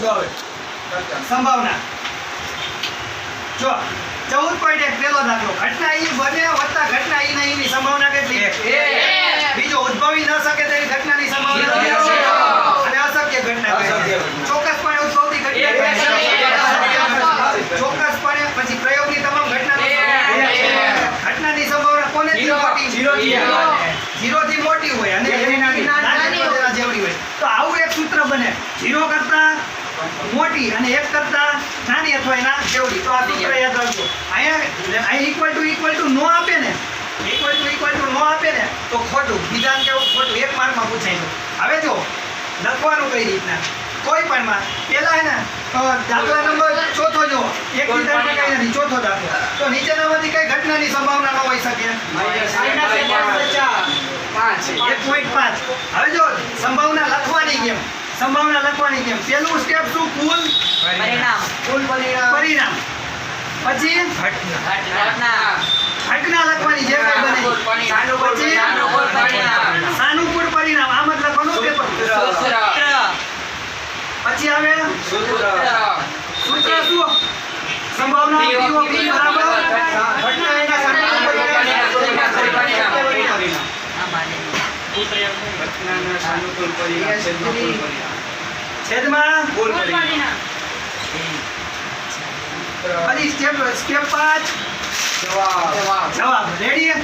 જો હવે સંભાવના. જો ચૌદ પોઈન્ટ એક પેલો દાખલો. ઘટના ઈ બને વત્તા ઘટના ઈ નહીં ની સંભાવના કેટલી? બીજો ઉદ્ભવી ન શકે તેવી ઘટનાની સંભાવના. અને અશક્ય ઘટના ઘટના. ચોક્કસપણે ઉદ્ભવતી ઘટના ચોક્કસપણે પછી પ્રયોગની તમામ ઘટનાનો ઘટનાની સંભાવના કોને. Zero થી મોટી. હોય. અને એક થી નાની. નાની તો તેના જેવડી હોય તો આવું એક સૂત્ર બને. ઝીરો કરતા મોટી અને એક કરતા નાની અથવા એના જેવડી. તો આ સૂત્ર યાદ રાખજો. અહીંયા અહીં ઇક્વલ ટુ ઇક્વલ ટુ નો આપે ને. ઇક્વલ ટુ ઇક્વલ ટુ નો આપે ને તો ખોટું. બીજાને કેવું? ખોટું. એક માર્કમાં પૂછાય છે હવે જો લખવાનું કઈ રીતના? કોઈ પણ માં પેલા હે ને દાખલા નંબર ચોથો જો એક થી કઈ નથી. ચોથો દાખલો. તો નીચેનામાંથી કઈ ઘટનાની સંભાવના ન હોઈ શકે. એક પોઈન્ટ પાંચ. હવે જો સંભાવના લખવાની કેમ? સંભાવના લખવાની કેમ? પેલું સ્ટેપ શું? કુલ પરિણામ. કુલ પરિણામ. પછી? ઘટના. લખવાની જે કઈ બને. પછી? સાનુકૂળ પરિણામ. પરિણામ. આમ જ લખવાનું પેપર પછી આવે? સૂત્ર. શું? સંભાવના બરાબર ઘટના એના સાનુકૂળ પરિણામ. આ બાજુ. છેદમાં પછી સ્ટેપ સ્ટેપ પાંચ. જવાબ. રેડી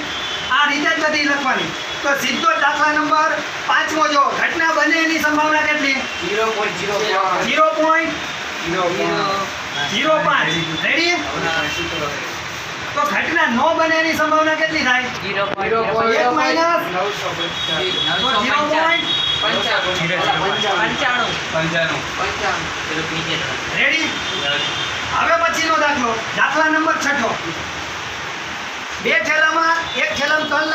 આ રીતે જ બધી લખવાની. તો સીધો દાખલા નંબર પાંચમો જો ઘટના બને એની સંભાવના કેટલી? ઝીરો પોઈન્ટ ઝીરો પાંચ. રેડી તો ઘટના નો બને એની સંભાવના કેટલી થાય? જીરો એક માઇનસ ઝીરો પોઈન્ટ પંચાણું. રેડી હવે પછીનો દાખલો. દાખલા નંબર છઠ્ઠો. બે થેલામાં એક થેલામાં ત્રણ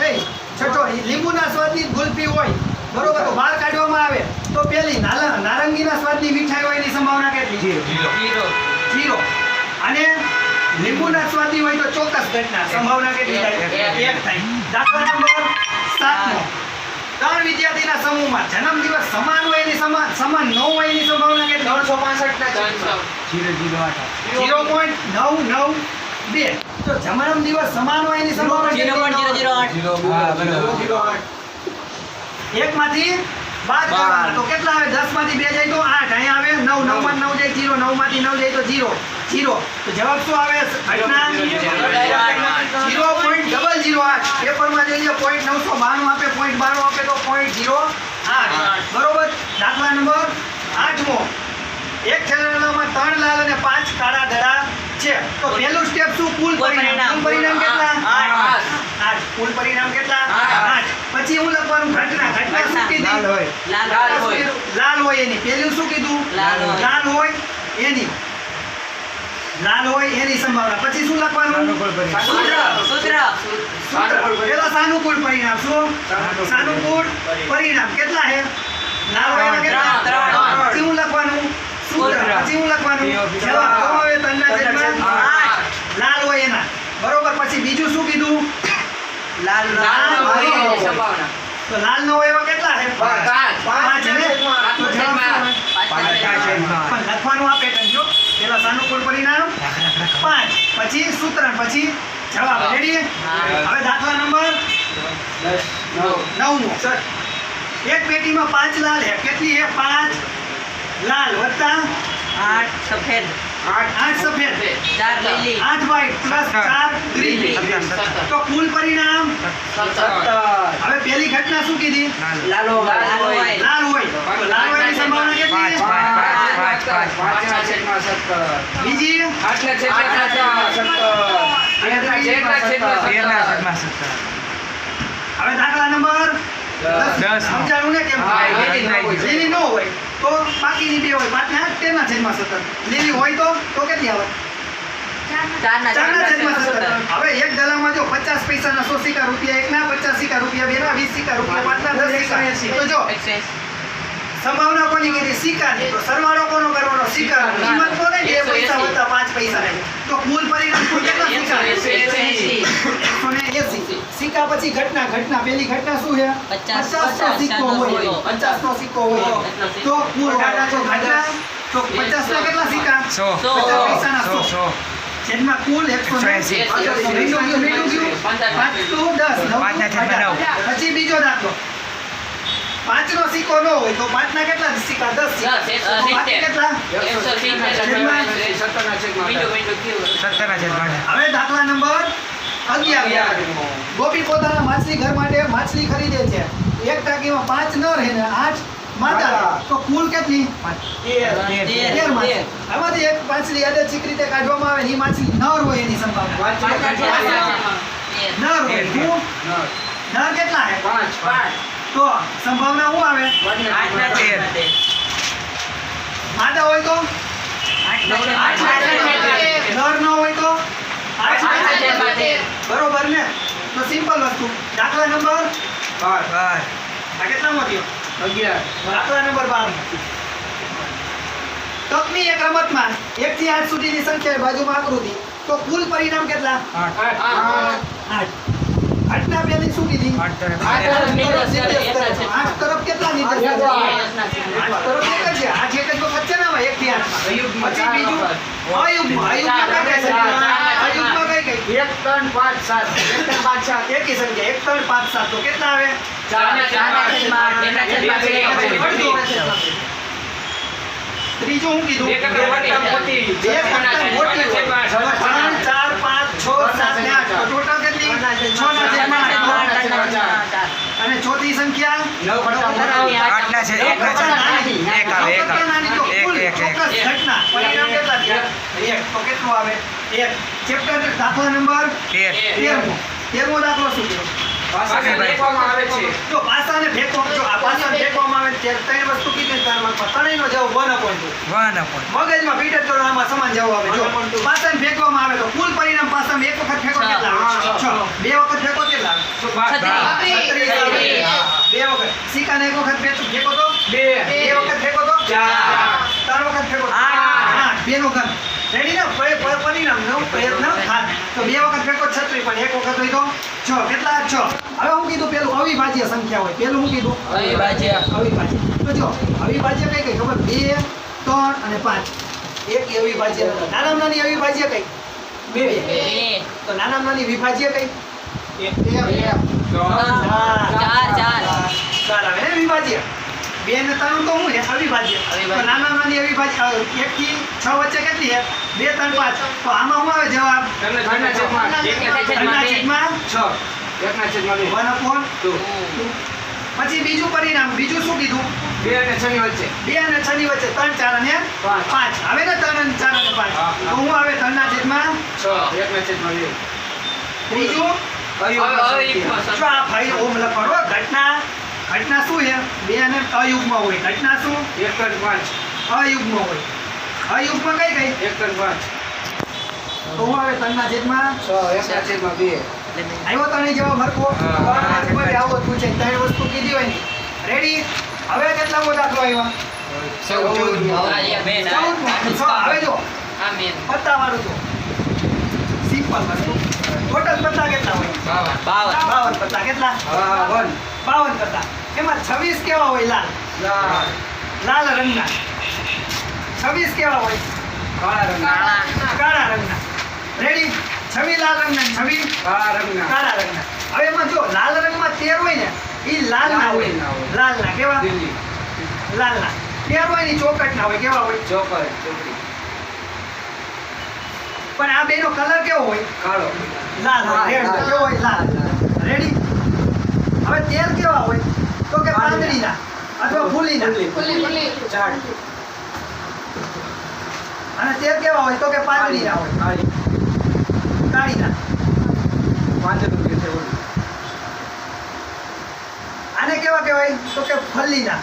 નહીં છઠ્ઠો. લીંબુના સ્વાદની ગુલ્ફી હોય બરોબર? તો બહાર કાઢવામાં આવે. તો પેલી નારંગીના સ્વાદની મીઠાઈ હોય એની સંભાવના કેટલી? જીરો. જીરો. અને લીંબુના સ્વાદી હોય તો ચોક્કસ ઘટના. સંભાવના કેટલી થાય? એક. થાય. દાખલા નંબર સાતમો. ત્રણ વિદ્યાર્થીના સમૂહમાં જન્મદિવસ સમાન હોય એની સમાન સમાન ન હોય એની સંભાવના કેટલી? ઝીરો પોઈન્ટ નવ નવ બે. તો જન્મ દિવસ સમાન હોય એની સંભાવના જીરો પોઈન્ટ જીરો જીરો આઠ. એક માંથી બાદ કરવાના. તો કેટલા આવે? દસમાંથી બે જાય તો આઠ. અહીંયા આવે નવ નવમાં નવ જાય જીરો નવમાંથી નવ જાય તો જીરો. જીરો. તો જવાબ શું આવે? જીરો. પોઈન્ટ ડબલ જીરો આઠ. પેપરમાં જોઈએ પોઈન્ટ નવસો બાણું આપે પોઈન્ટ બાણું આપે તો પોઈન્ટ જીરો આઠ. બરોબર? દાખલા નંબર આઠમો. એક થેલામાં ત્રણ લાલ અને પાંચ કાળા ધરા છે. તો પહેલું સ્ટેપ શું? કુલ પરિણામ. કુલ પરિણામ કેટલા? આઠ. કુલ પરિણામ કેટલા? આઠ. પછી હું લખવાનું? ઘટના. ઘટના શું કીધી? લાલ હોય. લાલ હોય. એની. પહેલું શું કીધું? લાલ હોય. એની. લાલ હોય એની સંભાવના. પછી શું લખવાનું? સૂત્ર. સૂત્ર. સૂત્ર. પેલા સાનુકૂળ પરિણામ શું? સાનુકૂળ પરિણામ. કેટલા છે? લાલ હોય એના કેટલા ત્રણ, ત્રણ. પછી હું લખવાનું પછી લખવાનું. જવાબ કમાવે તનના લાલ હોય એના. બરોબર પછી બીજું શું કીધું? લાલ લાલ હોય. તો લાલ નો હોય એવા કેટલા છે? પાંચ. પાંચ. ને? પણ લખવાનું આ પેટર્ન જો. પેલા સાનુકૂળ પરિણામ પાંચ. પછી સૂત્ર પછી જવાબ. રેડી હવે દાખલા નંબર નવમો. એક પેટીમાં પાંચ લાલ હે કેટલી હે પાંચ. લાલ વત્તા આઠ સફેદ આઠ સફેદ ચાર લીલી આઠ વ્હાઈટ પ્લસ ચાર ગ્રીન તો કુલ પરિણામ હવે પેલી ઘટના શું કીધી લાલ હોય લાલ હોય લાલ હોયની સંભાવના કેટલી બીજી હવે દાખલા નંબર દસ. સમજાણું ને કેમ લીલી ન હોય. તો બાકીની બે હોય. પાંચ ને આઠ તેના છેદમાં સત્તર લીલી હોય તો તો કેટલી આવે. હવે એક ડલામાં જો પચાસ પૈસાના સો સિક્કા રૂપિયા એકના પચાસ સિક્કા રૂપિયા બેના વીસ સિક્કા રૂપિયા પાંચના દસ સિક્કા. તો જો સંભાવના કોની કીધી? સિક્કાની તો સરવાળો કોનો કરવાનો? સ્વીકાર કિંમત કોને બે પૈસા. વત્તા પાંચ પૈસા તો કુલ પરિણામ કુલ કેટલા એકસો સિક્કા એંસી. એકસો ને એંસી સિક્કા સિક્કા પછી ઘટના ઘટના. પેલી ઘટના શું છે? પચાસ, નો સિક્કો હોય. સિક્કો. પચાસનો સિક્કો હોય. તો પૂરો ઘટના તો ઘટના તો પચાસના કેટલા સિક્કા? સો. સો. પૈસાના સો જેમાં કુલ એકસો ને. પાંચ દસ. પછી બીજો દાખલો. સિક્કો ન હોય તો પાંચના કેટલા સિક્કા? દસ સિક્કા. દસ, એકસો તો પાંચ સિત્તેર. કેટલા. સત્તરના છેદમાં અઢાર. હવે દાખલા નંબર અગિયાર ગોપી પોતાના માછલી ઘર માટે માછલી ખરીદે છે. એક ટાંકીમાં પાંચ ન રહે ને આઠ માતા તો કુલ કેટલી? તેર. આમાંથી એક માછલી યાદચ્છિક રીતે કાઢવામાં આવે એ માછલી નર હોય એની સંભાવના. પાંચના નર હોય હું નર કેટલા હે પાંચ. તો સંભાવના શું આવે. માદા હોય તો. નર ન હોય તો. બરોબર ને? તો સિમ્પલ વસ્તુ. દાખલા નંબર? બાર. આ કેટલામાં થયો? દાખલા નંબર બાર. તકની એક રમતમાં એક થી આઠ સુધીની સંખ્યા બાજુમાં આકૃતિ. તો કુલ પરિણામ કેટલા? આઠ. આઠ. આઠ. આઠના પેલી શું કીધી આઠ તરફ. આઠ. આઠ કેટલા. આઠ તરફ એક જ છે. આઠ એક જ વખત છે ને એક થી આઠમાં. પછી બીજું? અયુગ્મ. અયુગ્મ કઈ કઈ સંખ્યા અયુગ્મ કઈ કઈ એક ત્રણ પાંચ સાત. એક ત્રણ પાંચ સાત એકી સંખ્યા. એક ત્રણ પાંચ સાત તો કેટલા આવે. ત્રીજું હું કીધું? બે કરતા મોટી. ત્રણ ચાર અને ચોથી સંખ્યા એકના એક આવે એક આવે. એક એક એક. ઘટના. પરિણામ કેટલા થયા? એક. તો કેટલું આવે? એક. ચેપ્ટર દાખલા નંબર તેર. તેરમો. તેરમો દાખલો શું કહેવાય? પાસાને ફેંકવામાં આવે છે. જો પાસાને ફેંકવા જો આ પાસાને ફેંકવામાં આવે ત્યારે ત્રણ વસ્તુ કીધી ને ત્રણેયનો જવાબ one upon two. મગજમાં ફીટ કરો આમાં સમાન જવાબ આવે. જો પાસાને ફેંકવામાં આવે તો કુલ પરિણામ પાસામાં એક વખત ફેંકો. કેટલા? બે વખત ફેંકો કેટલા. બે વખત. સિક્કાને એક વખત ફેંકો ફેંકો તો? બે. બે વખત ફેંકો તો? ચાર. ત્રણ વખત ફેંકો આઠ. આઠ. બે નો ઘન. રેડી ને પ- પ- પરિણામ નો પ્રયત્ન ખાત તો બે વખત ફેંકો છત્રી પણ એક વખત હોય તો છ કેટલા છ? હવે હું કીધું પેલું અવિભાજ્ય સંખ્યા હોય. પેલું હું કીધું? અવિભાજ્ય. અવિભાજ્ય. તો જો અવિભાજ્ય કઈ કઈ? ખબર? બે ત્રણ અને પાંચ. એક અવિભાજ્ય. નાનામાં નાની અવિભાજ્ય કઈ? બે. બે. તો નાના નાની વિભાજ્ય કઈ? ચાર. ચાર. ચાર. આવે ને વિભાજ્ય? બે ને ત્રણ તો હું છે અવિભાજ્ય. નાના નાની અવિભાજ્ય એક થી છ વચ્ચે કેટલી છે? બે ત્રણ પાંચ. તો આમાં શું આવે જવાબ. પછી બીજું પરિણામ બીજું શું કીધું? બે અને છ ની વચ્ચે. બે અને છ ની વચ્ચે ત્રણ ચાર અને પાંચ. આવે ને ત્રણ અને ચાર અને પાંચ? તો હું આવે ત્રણ ના છ. માં છ એક ના છેદમાં બે બીજું આ ભાઈ ઓમ લખો ઘટના ઘટના શું છે? બે અને અયુગમાં હોય. ઘટના શું? એક જ પાંચ. અયુગમાં હોય. અયુગ્મ કઈ કઈ? એક ત્રણ પાંચ તો હું આવે ત્રણના છેદમાં છ એકના છેદમાં બે. આવ્યો તને જવાબ હરખો હા. ત્રણ માર્ક પર આવો પૂછે ત્રણ વસ્તુ કીધી હોય રેડી હવે કેટલામો દાખલો આવ્યો. આ હવે જો. આ મેન. પત્તાવાળું સિમ્પલ વસ્તુ ટોટલ પત્તા કેટલા હોય? બાવન. બાવન. બાવન પત્તા. કેટલા? હા વન. બાવન પત્તા. એમાં છવ્વીસ કેવા હોય? લાલ. લાલ. લાલ રંગના. છવ્વીસ કેવા હોય? કાળા રંગના. કાળા. કાળા રંગના. રેડી છવ્વીસ લાલ રંગના ને છવ્વીસ કાળા રંગના. કાળા રંગના. હવે એમાં જો લાલ રંગમાં તેર હોય ને એ લાલ ના હોય. લાલ ના કેવા? લાલ. ના. તેર હોય ને ચોકટ ના હોય કેવા હોય? ચોકટ ચોકડી પણ આ બેનો કલર કેવો હોય? કાળો. લાલ રેડ કેવો હોય? લાલ. રેડી હવે તેર કેવા હોય? તો કે પાંદડીના અથવા ફૂલીના. ચાર. અને તેર કેવા હોય તો કે પાંદડીના હોય. કાળી કાળીના પાંચ રૂપિયા છે આને કેવા કહેવાય? તો કે ફલ્લીના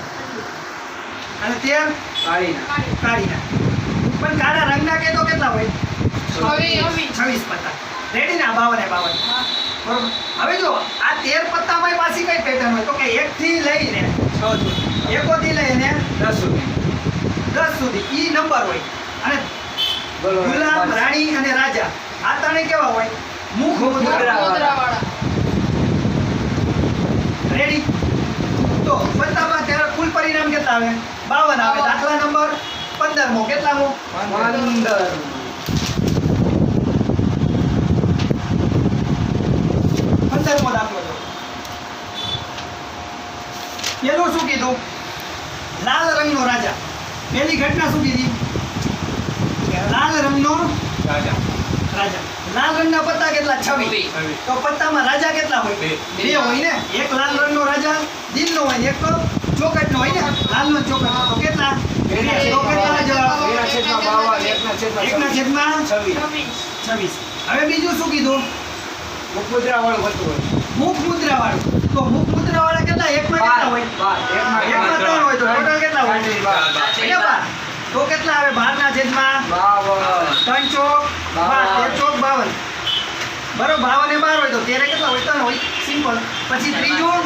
અને તેર કાળીના કાળીના પણ કાળા રંગના કે તો કેટલા હોય? છવ્વીસ. પત્તા. રેડી ના બાવન એ બાવન. બરોબર? હવે જો આ તેર પત્તામાં પાછી કઈ પેટર્ન હોય? તો કે એક થી લઈને છ સુધી. એકો થી લઈને દસ સુધી. દસ સુધી. ઈ નંબર હોય. અને ગુલાબ રાણી અને રાજા. આ ત્રણે કેવા હોય? મુખ મુદ્રા રેડી તો પત્તામાં ત્યારે કુલ પરિણામ કેટલા આવે? બાવન આવે. દાખલા નંબર પંદરમો. કેટલામો? પંદર. પંદરમો દાખલો પેલું શું કીધું? લાલ રંગનો રાજા. પેલી ઘટના શું કીધી? લાલ રંગનો રાજા. રાજા. લાલ રંગના પત્તા કેટલા? છવ્વીસ તો પત્તામાં રાજા કેટલા હોય? બે. હોય ને? એક લાલ રંગનો રાજા દિલનો હોય ને? એક ચોકટનો હોય ને? લાલનો ચોકટ. તો કેટલા? તો એકના છેદમાં છવ્વીસ. હવે બીજું શું કીધું? મુખમુદ્રા વાળું હતું હોય. મુખ મુદ્રા વાળું તો મુખ મુદ્રા વાળા કેટલા? એકમાં કેટલા હોય? એકમાં ત્રણ હોય તો ટોટલ કેટલા હોય? તો કેટલા આવે? બારના છેદમાં ત્રણ ચોક? તેર ચોક બાવન. બરોબર બાવન એ બાર હોય તો તેરે કેટલા હોય? ત્રણ હોય. સિમ્પલ. પછી ત્રીજું?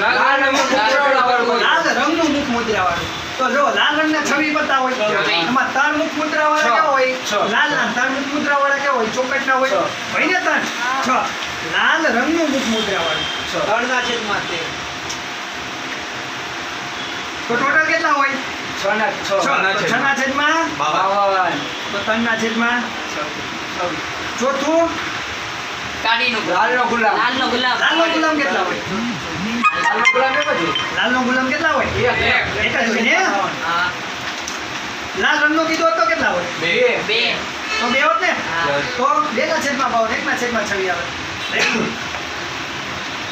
લાલ રંગનું હોય. મુખ મુદ્રા વાળું તો જો લાલ રંગના છવ્વી પત્તા હોય. એમાં ત્રણ મુખ મુદ્રા વાળા કેવા હોય? છ. લાલ ના ત્રણ મુખ મુદ્રા વાળા કેવા હોય? ચોકટના હોય. છ. હોય ને ત્રણ? છ. લાલ રંગનું મુખ મુદ્રા વાળું છ. ત્રણના છેદમાં તેર. તો ટોટલ કેટલા હોય? છ. છ તો છના છેદમાં? બાવન. તો ત્રણના છેદમાં. ચોથું? કાળીનું લાલનો ગુલામ. લાલનો ગુલાબ લાલનો ગુલામ કેટલા હોય? લાલનો ગુલામ જ હોય. લાલનો ગુલામ કેટલા હોય? એક. એક જ હોય ને? લાલ રંગનો કીધો હતો કેટલા હોય? બે. બે. તો બે હોત ને? હા. તો બે ના છેદમાં બાવન એક ના છેદમાં છવી આવે.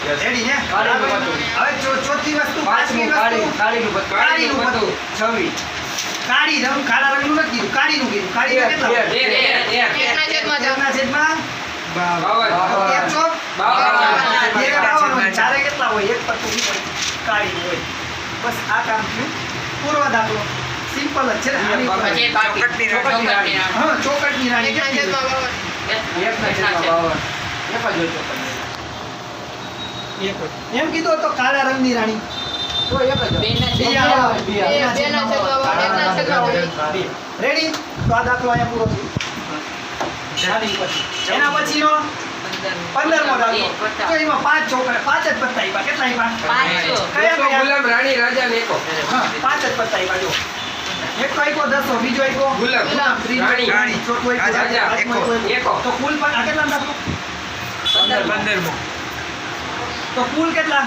રેડી ને કાળીનું હવે ચોથી વસ્તુ પાંચમી કાળી કાળીનું પત્તું. કાળીનું પત્તું. છવ્વીસ કાળી રંગ કાળા રંગનું નથી કીધું. કાળીનું કીધું. કાળી કેટલા. એકના છેદમાં હોય. ચારે કેટલા હોય? એક પત્તું હોય. કાળી હોય. બસ આ કામ થયું. પૂર્વ દાખલો. સિમ્પલ જ છે ચોકટની રાણી. હા ચોકટની રાણી એકના છેદમાં બાવન. એક જ હોય. એમ કીધું તો કાળા રંગની રાણી. રેડી તો આ દાખલો અહીંયા પૂરો થયો. રાણી પછી. એના પછીનો? પંદરમો. દાખલો. તો એમાં પાંચ છોકરા પાંચ જ પત્તા આપ્યા કેટલા આપ્યા કયા કયા? ગુલામ રાણી રાજા ને એકો. પાંચ જ પત્તા આપ્યા જો. એક તો આપ્યો દસો બીજો આપ્યો ગુલામ. ગુલામ ત્રીજો રાણી. રાણી. ચોથો આપ્યો રાજા. રાજા, એકો. તો કુલ પણ કેટલા દાખલો? પંદર પંદરમો. તો કુલ કેટલા?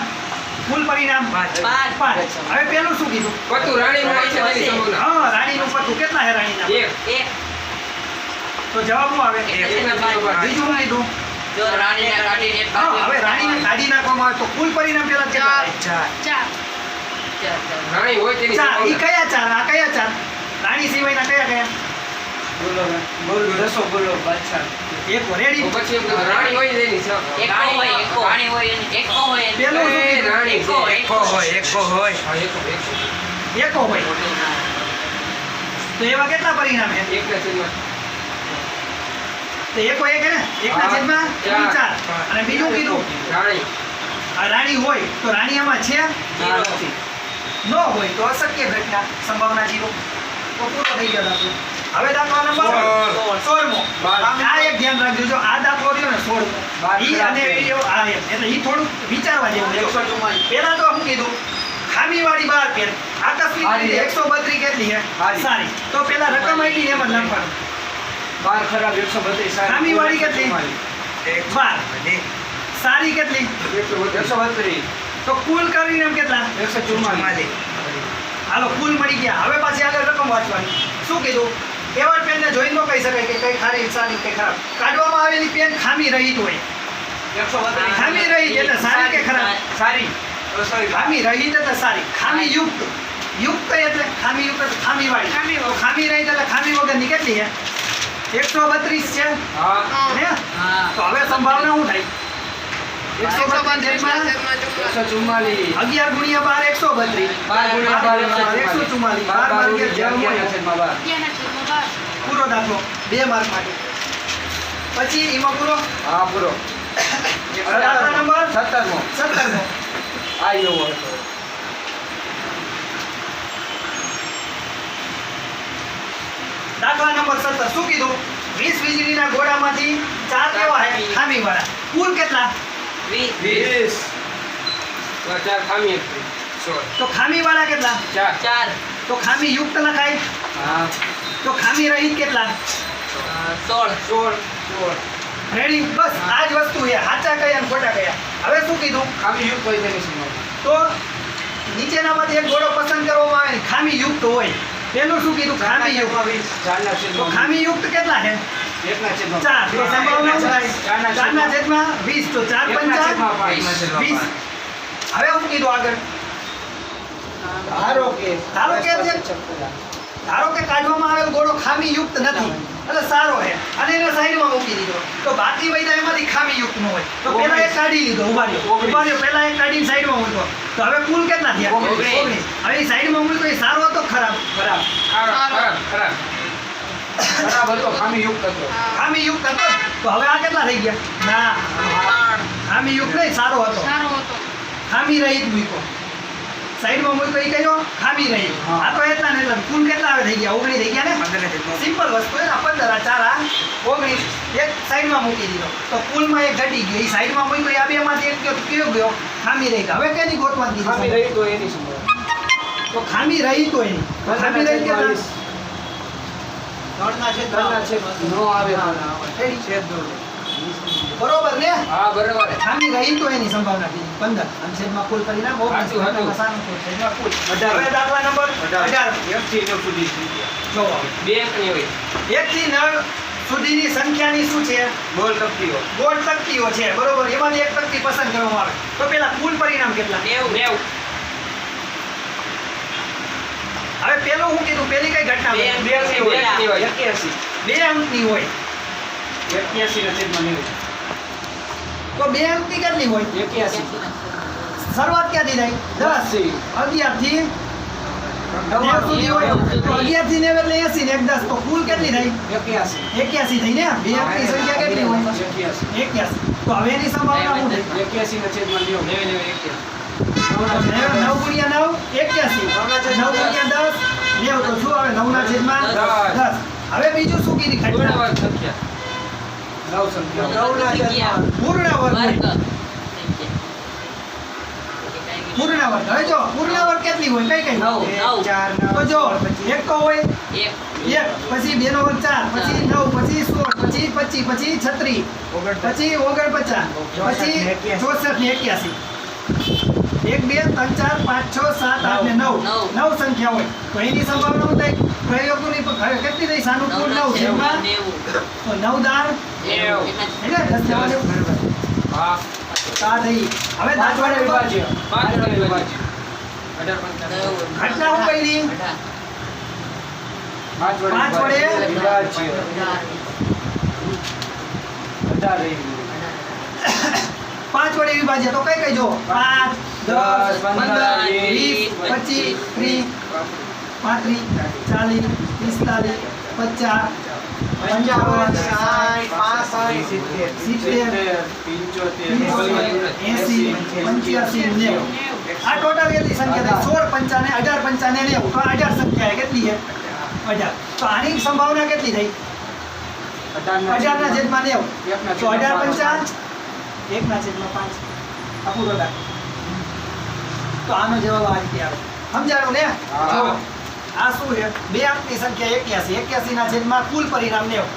કુલ પરિણામ? પાંચ. પાંચ. હવે પેલું શું કીધું? પતું છે હા રાણીનું પત્તું કેટલા હે રાણીના એક. એક. તો જવાબ શું આવે. બીજું શું. હવે રાણીને કાઢી નાખવામાં આવે તો કુલ પરિણામ પેલા ચાર. થાય? ચાર. રાણી હોય તેની ચાર. ઈ કયા ચાર? આ કયા ચાર? રાણી સિવાયના કયા કયા? એક રેડી પછી એમ રાણી હોય તેની સ- એકો હોય એકો. રાણી હોય એની એકો હોય. એની. પેલું શું એ કીધું? રાણી એકો, છે. હોય હા, એકો, એકો. એકો હોય. તો એવા કેટલા પરિણામ છે? એકના છેદમાં. તો એકો એક ને? એકના હા, છેદમાં ચાર. અને બીજું કીધું? રાણી આ રાણી હોય તો રાણી આમાં છે. ન હોય તો અશક્ય ઘટના સંભાવના જીરો. પૂરો થઈ ગયો દાખલો હવે દાખલા નંબર સોળ. સોળમો. બાર. આ એક ધ્યાન રાખજો. જો આ દાખલો રહ્યો ને સોળમો. ઈ અને આ એટલે ઈ થોડું વિચારવા જેવું છે. પેલા તો શું કીધું બાર પેન આકસ્મિક રીતે એકસો બત્રીસ કેટલી હે સારી. સારી. તો પેલા રકમ ને એમાં લખવાનું બાર ખરાબ એકસો બત્રીસ સારી. ખામીવાળી કેટલી? બાર. સારી કેટલી? એકસો બત્રીસ. તો કુલ કરીને એમ કેટલા? એકસો ચુમ્માલીસ હાલો કુલ મળી ગયા. હવે પાછી આગળ રકમ વાંચવાની. શું કીધું? એવર પેનને જોઈને ન કહી શકાય કે કઈ ખારી સારી કે ખરાબ. કાઢવામાં આવેલી પેન ખામી રહી હોય ખામી રહી એટલે સારી કે ખરાબ? સારી. ખામી રહી એટલે સારી. ખામી યુક્ત યુક્ત એટલે ખામી યુક્ત ખામી વાળી ખામી ખામી રહી એટલે ખામી વગરની કેટલી છે? એકસો બત્રીસ છે? ને? તો હવે સંભાવના શું થાય? એકસો એકસો બત્રીસ બત્રીસના જેટલા છેદમાં એકસો ચુમ્માલીસ. ચુમ્માલીસ અગિયાર ગુણ્યા બાર એકસો બત્રીસ. બાર ગુણ્યા બાર એકસો ચુમ્માલીસ. બાર બાર બાર બાર અગિયાર જેવું હોય અગિયારના છેદમાં બાર. અગિયારના છેદમાં બાર. પૂરો દાખલો. બે માર્ક માટે. પછી એમાં પૂરો? હા પૂરો. દાખલા નંબર? સત્તરમો સત્તરમો આ હતો. દાખલા નંબર સત્તર. શું કીધું? વીસ વીજળીના ગોળામાંથી ચાર કેવા ખામી વાળા કુલ કેટલા? વીસ. તો ચાર ખામી તો વાળા કેટલા? ચાર. ચાર. તો ખામી યુક્ત લખાય હા. તો ખામી રહિત કેટલા? સોળ. સોળ સોળ. રેડી? બસ આ જ વસ્તુ છે. સાચા કયા અને ખોટા કયા? હવે શું કીધું? ખામી યુક્ત હોય તેની તો નીચેનામાંથી એક ઘોડો પસંદ કરવામાં આવે ખામી યુક્ત હોય. પેલું શું કીધું? ખામી યુક્ત. તો ખામી યુક્ત કેટલા છે? ચાર. તો સંભાવના ચારના ચારના છેદમાં છેદમાં વીસ. તો ચાર પંચા વીસ. હવે હું કીધું આગળ. ધારો કે ધારો કે ધારો કે કાઢવામાં આવેલ ઘોડો ખામી યુક્ત નથી. એટલે સારો છે. અને એને સાઈડમાં મૂકી દીધો. તો બાકી બધા એમાંથી ખામી યુક્ત નો હોય. તો પેલા એક કાઢી લીધો. ઊભા રહ્યો ઊભા રહ્યો પેલા એક કાઢીને સાઈડમાં મૂક્યો. તો હવે કુલ કેટલા થયા? ઓગણીસ. હવે સાઈડમાં મૂક્યો. એ સારો હતો ખરાબ? ખરાબ. ખરાબ. ખરાબ. ખામી યુક્ત હતો. ખામી યુક્ત હતો તો હવે આ કેટલા થઈ ગયા? ના. ખામી યુક્ત નહીં સારો હતો. ખામી રહિત મૂક્યો સાઈડમાં મૂક્યો એ કયો ખામી રહી આ તો એટલા ને એટલા કુલ કેટલા આવે? થઈ ગયા ઓગણીસ થઈ ગયા ને? સિમ્પલ વસ્તુ પંદર આ ચાર આ ઓગણીસ. એક સાઈડમાં મૂકી દીધો. તો કુલમાં એક ઘટી ગયો. એ સાઈડમાં મૂક્યો આ બેમાંથી એક ગયો તો કયો ગયો? ખામી રહી હવે કેની ગોતવાની ખામી રહી તો એની તો ખામી રહી તો એની. ખામી રહી કેટલા ત્રણના છેદમાં નો આવે રેડી? છેદ દો. બરોબર ને? હા બરાબર. ખામી રહી તો એની સંભાવના પંદર. અને છેદમાં કુલ પરિણામ ઓગણીસ સાચું, સાચું. ઘટાડો સારું થયું. છેદમાં કુલ. અઢાર. દાખલા નંબર અઢાર. એકથી નવ સુધી થઈ બે એક થી નવ સુધીની સંખ્યાની શું છે? ગોળ તકતીઓ. ગોળ તકતીઓ છે. બરોબર. એમાંથી એક તકતી પસંદ કરવામાં આવે. તો પેલા કુલ પરિણામ કેટલા? નેવું નેવું. હવે પેલું હું કીધું પેલી કઈ ઘટના બે. બે અંકની હોય. એક્યાસી. બે અંકની હોય. એક્યાસી ના છેદમાં નેવું તો બે અંકની કેટલી હોય? એક્યાસી. શરૂઆત ક્યાંથી થાય? દસ અગિયારથી નેવ સુધી. હોય તો અગિયારથી નેવ એટલે એસી ને એક દસ. તો કુલ કેટલી થઈ? એક્યાસી. એક્યાસી થઈ ને? બે અંકની સંખ્યા કેટલી હોય? એક્યાસી. તો હવે એની સંભાવના શું એક્યાસી ના છેદમાં નેવું નેવું નેવું એક્યાસી. નેવ ગુણ્યા નવ એક્યાસી. નવ ગુણ્યા દસ નેવ તો શું આવે? નવ ના છેદમાં દસ. દસ. હવે બીજું શું કીધી? ઘટના. સંખ્યા. પૂર્ણ વર્ગ. હોય. વર્ગ પૂર્ણ વર્ગ. હવે જો પૂર્ણ વર્ગ કેટલી હોય? કઈ કઈ? નવ. ચાર તો જો એક હોય. એક. પછી બે નો વર્ગ ચાર. પછી નવ પછી સોળ પછી પચીસ પછી છત્રીસ. પછી ઓગણપચાસ. પછી ચોસઠ ને એક્યાસી. એક બે ત્રણ ચાર પાંચ છ સાત આઠ ને નવ. નવ. સંખ્યા હોય. તો એની સંભાવના થાય. પ્રયોગોની કેટલી થઈ? સાનુકૂળ નવ છે. નેવું. તો નવ દાર હવે પાંચ વડે વિભાજ્ય. પાંચ વડે વિભાજ્ય. અઢાર પંચાવન. ઘટના હું કરી પાંચ વડે વિભાજ્ય. અઢાર. અઢાર. રહી વડે વિભાજ્ય. તો કઈ કઈ જો પાંચ દસ દસ, પંદર પંદર, વીસ વીસ, પચીસ ત્રીસ પાંત્રીસ ચાલીસ પિસ્તાલીસ પચાસ પંચાવન સાઠ સિત્તેર. સિત્તેર, એસી પંચ્યાસી નેવું. આ ટોટલ કેટલી સંખ્યા સોળ પંચાને અઢાર પંચાને નેવું. તો અઢાર સંખ્યા કેટલી છે? અઢાર. તો આની સંભાવના કેટલી થઈ? અઢારના જેટમાં નેવું. તો અઢાર છેદમાં પંચાવન પાંચ. એકના છેદમાં પાંચ. આ પૂરો દાખલો. તો આનો જવાબ આ રીતે આવે. સમજાણું ને? આ શું છે? બે અંકની સંખ્યા એક્યાસી. એક્યાસી ના છેદમાં કુલ પરિણામ નેવું.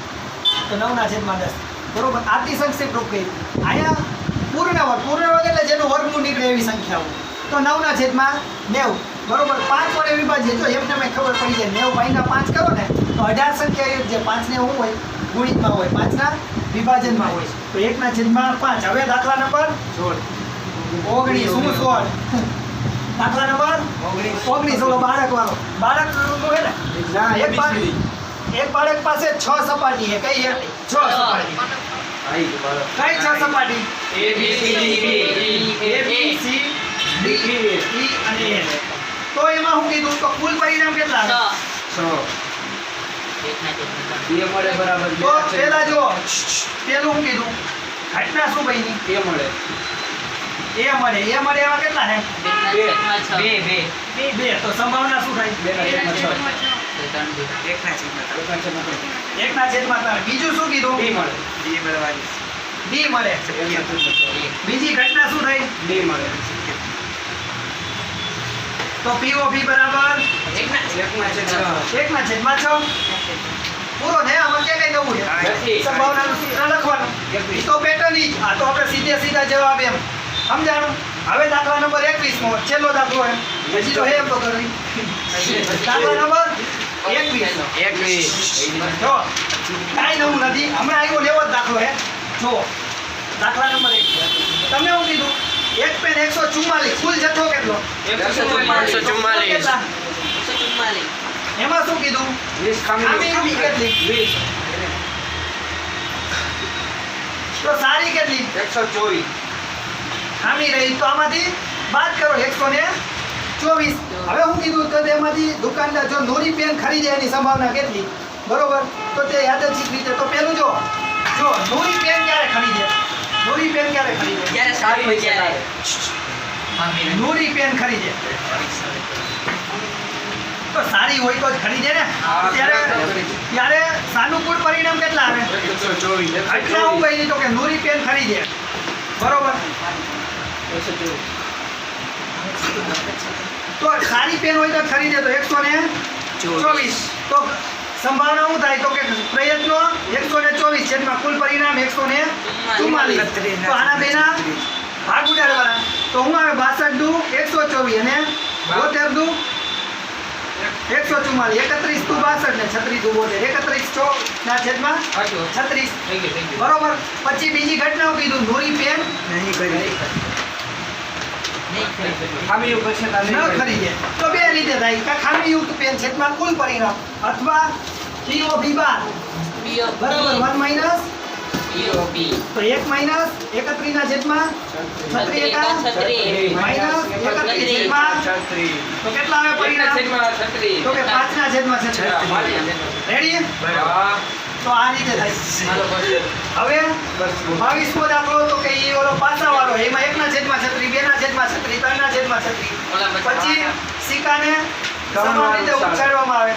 તો નવ ના છેદમાં દસ. બરોબર? આટલી સંક્ષિપ્ત રૂપ કરી અહીંયા પૂર્ણ વર્ગ પૂર્ણ વર્ગ એટલે જેનું વર્ગમૂળ નીકળે એવી સંખ્યાઓ. તો નવ ના છેદમાં નેવું. બરોબર? પાંચ વડે વિભાજીએ. જો એમને મેં ખબર પડી જાય નેવું ભાઈના પાંચ કરો ને તો અઢાર સંખ્યા જે પાંચને હું હોય ગુણિતમાં હોય. પાંચના વિભાજનમાં હોય તો એકના છેદમાં પાંચ. હવે દાખલા નંબર. ઓગણીસ. હું સોળ? દાખલા નંબર ઓગણીસ. ઓલો બાળક વાળો. બાળકનું હે ને? ના, એક બાળક એક બાળક પાસે છ સપાટી છે. કઈ છે છ સપાટી. કઈ છ સપાટી? A B C D A B C D E અને તો એમાં હું કીધું તો કુલ પરિણામ કેટલા છ. બે મળે બરાબર. તો પેલા જો પેલું કીધું. ઘટના શું બની? એ મળે. એ મળે. એ મળે એવા કેટલા છે? બે. બે બે. બે તો સંભાવના શું થાય? બે ના છ. તો ત્રણ છેદમાં ત્રણ. બીજું શું કીધું? બે મળે. બી બરાબર બી મળે. છ. બીજી ઘટના શું થઈ? બે મળે. તો પી બરાબર. એકના છેદમાં એકના છેદમાં છ. પૂરો ને આમાં ક્યાં કઈ નવું છે. સંભાવનાનું સૂત્ર લખવાનું. તો પેટર્ન જ. આ તો આપણે સીધે સીધા જવાબ એમ. સમજાણું? હવે દાખલા નંબર 21 મો છેલ્લો દાખલો એમ. હજી તો હે એમ તો કરવી દાખલા નંબર 21 એકવીસ જો કાંઈ નવું નથી. હમણાં આવ્યો લેવો જ દાખલો હે. જો દાખલા નંબર એક. તમે શું કીધું? એક પેન એકસો ચુમ્માલીસ કુલ જથ્થો કેટલો? એકસો ચુમ્માલીસ. એમાં શું કીધું? ખામી. રૂપી કેટલી? તો સારી કેટલી? એકસો ચોવીસ. ખામી રહી. તો આમાંથી બાદ કરો એકસો ને ચોવીસ. હવે હું કીધું તો તેમાંથી દુકાનદાર જો નોરી પેન ખરીદે એની સંભાવના કેટલી? બરોબર? તો તે યાદચ્છિક રીતે. તો પેલું જો જો નોરી પેન ક્યારે ખરીદે? નોરી પેન ક્યારે ખરીદે? જ્યારે સારી હોય ત્યારે નોરી પેન ખરીદે. તો સારી હોય તો જ ખરીદે ને? ત્યારે ત્યારે સાનુકૂળ પરિણામ કેટલા આવે? હું કહી તો કે નોરી પેન ખરીદે. બરોબર? તો સારી પેન હોય તો ખરીદે તો એકસો ને ચોવીસ. તો સંભાવના શું થાય? તો કે પ્રયત્નો એકસો ને ચોવીસ છેદમાં કુલ પરિણામ એકસો ને ચુમ્માલીસ. તો આના બેના ભાગ ઉડાડવાના. તો હું આવે બાસઠ દુ એકસો ચોવીસ અને બોતેર દુ. એકસો ચુમ્માલીસ. એકત્રીસ દુ બાસઠ ને છત્રીસ દુ બોતેર. એકત્રીસ છો ના છેદમાં છત્રીસ. બરોબર. પછી બીજી ઘટનાઓ કીધું. નોરી પેન. નહીં ખરીદે. ખામીયું પછી ન ખરીદે તો બે રીતે થાય. કે ખામીયુક્ત પેન છેદમાં કુલ પરિણામ અથવા ટીઓ બાર. બરાબર વન માઇનસ POP. તો એક માઇનસ એકત્રીસ ના છેદમાં? છત્રી એકા? છત્રી. માઇનસ એકત્રીસ છેદમાં તો કેટલા આવે પરિણામ? છેદમાં છત્રીસ તો કે પાંચ ના છેદમાં છેદમાં. રેડી બરાબર. તો આ રીતે થાય. હવે. બાવીસમો દાખલો તો કે એ ઓલો પાસા વાળો એમાં એકના છેદમાં છત્રી બે ના છેદમાં છત્રી ત્રણ ના છેદમાં છત્રી પછી પછી. સિક્કાને સમાન રીતે ઉછાળવામાં આવે.